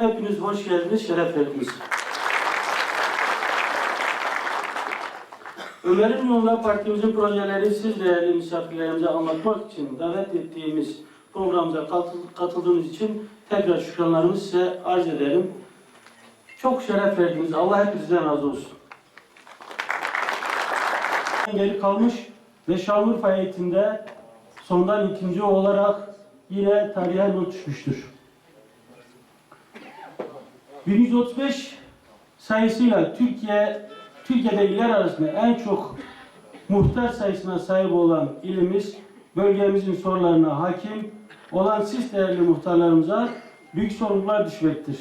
geldiniz, hoş geldiniz, şeref verdiniz. Ömer'in Yolunda Partimizin projelerini siz değerli misafirlerimize anlatmak için davet ettiğimiz programımıza katıl- katıldığınız için tekrar şükranlarımı size arz ederim. Çok şeref verdiniz. Allah hepinizden razı olsun. Geri kalmış ve Şanlıurfa eğitimde sondan ikinci olarak yine tarihe not düşmüştür. 1135 sayısıyla Türkiye Türkiye'de iller arasında en çok muhtar sayısına sahip olan ilimiz bölgemizin sorunlarına hakim olan siz değerli muhtarlarımıza büyük sorumluluklar düşmektir,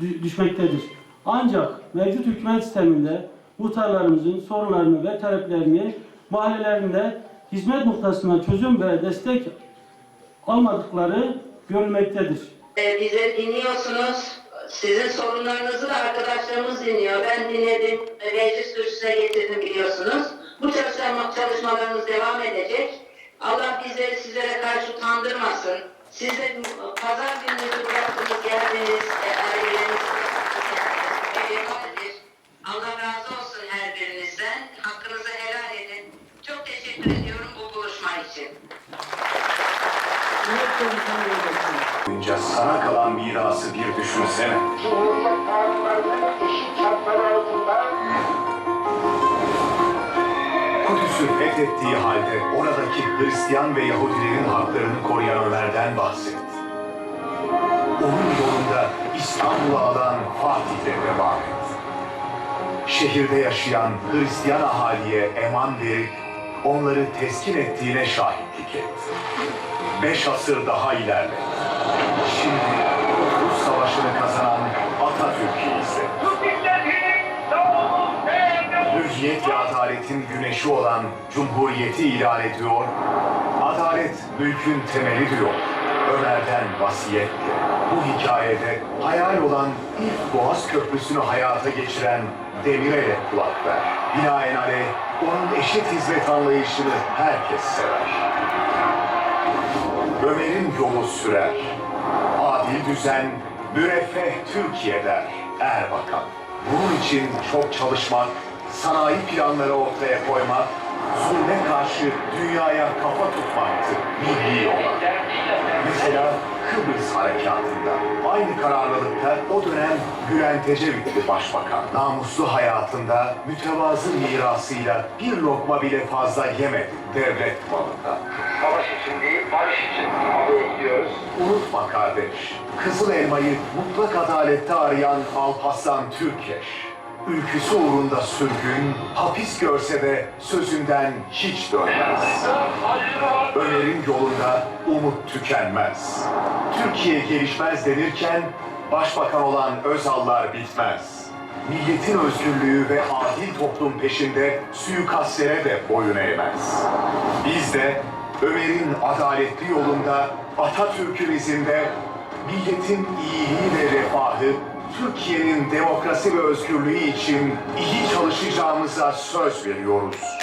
dü- düşmektedir. Ancak mevcut hükümet sisteminde muhtarlarımızın sorunlarını ve taleplerini mahallelerinde hizmet noktasına çözüm ve destek almadıkları görülmektedir. Ee, Bizi dinliyorsunuz. Sizin sorunlarınızı da arkadaşlarımız dinliyor. Ben dinledim. Meclis kürsüsüne getirdim biliyorsunuz. Bu çalışma, çalışmalarımız devam edecek. Allah bizleri sizlere karşı utandırmasın. Siz de pazar gününüzü bıraktınız, geldiniz. Vefalıdır. Allah razı olsun her birinizden. Hakkınızı helal edin. Çok teşekkür ediyorum bu buluşma için. Boyunca sana kalan mirası bir düşünsene. Cumhuriyet kanunlarının eşit altında Kudüs'ü fethettiği halde oradaki Hristiyan ve Yahudilerin haklarını koruyan Ömer'den bahset. Onun yolunda İstanbul'u alan Fatih'le devam et. Şehirde yaşayan Hristiyan ahaliye eman verip onları teskin ettiğine şahitlik et. Beş asır daha ilerle. Şimdi Kurtuluş Savaşı'nı kazanan Atatürk'ü izle. Hürriyet ve adaletin güneşi olan Cumhuriyeti ilan ediyor. Adalet mülkün temeli diyor. Ömer'den vasiyetle. Bu hikayede hayal olan ilk Boğaz Köprüsü'nü hayata geçiren Demirel'e kulak ver. Binaenaleyh onun eşit hizmet anlayışını herkes sever. Ömer'in yolu sürer. Adil düzen, müreffeh Türkiye der Erbakan. Bunun için çok çalışmak, sanayi planları ortaya koymak, zulme karşı dünyaya kafa tutmaktı milli olan. Mesela Kıbrıs Harekatı'nda aynı kararlılıkta o dönem Bülent Ecevit'ti başbakan. Namuslu hayatında mütevazı mirasıyla bir lokma bile fazla yemedi devlet malında. savaş için değil, barış için bekliyoruz. Unutma kardeş, Kızıl Elmayı mutlak adalette arayan Alparslan Türkeş. Ülküsü uğrunda sürgün, hapis görse de sözünden hiç dönmez. Ömer'in yolunda umut tükenmez. Türkiye gelişmez denirken başbakan olan Özallar bitmez. Milletin özgürlüğü ve adil toplum peşinde suikastlere de boyun eğmez. Biz de Ömer'in adaletli yolunda, Atatürk'ün izinde milletin iyiliği ve refahı, Türkiye'nin demokrasi ve özgürlüğü için iyi çalışacağımıza söz veriyoruz.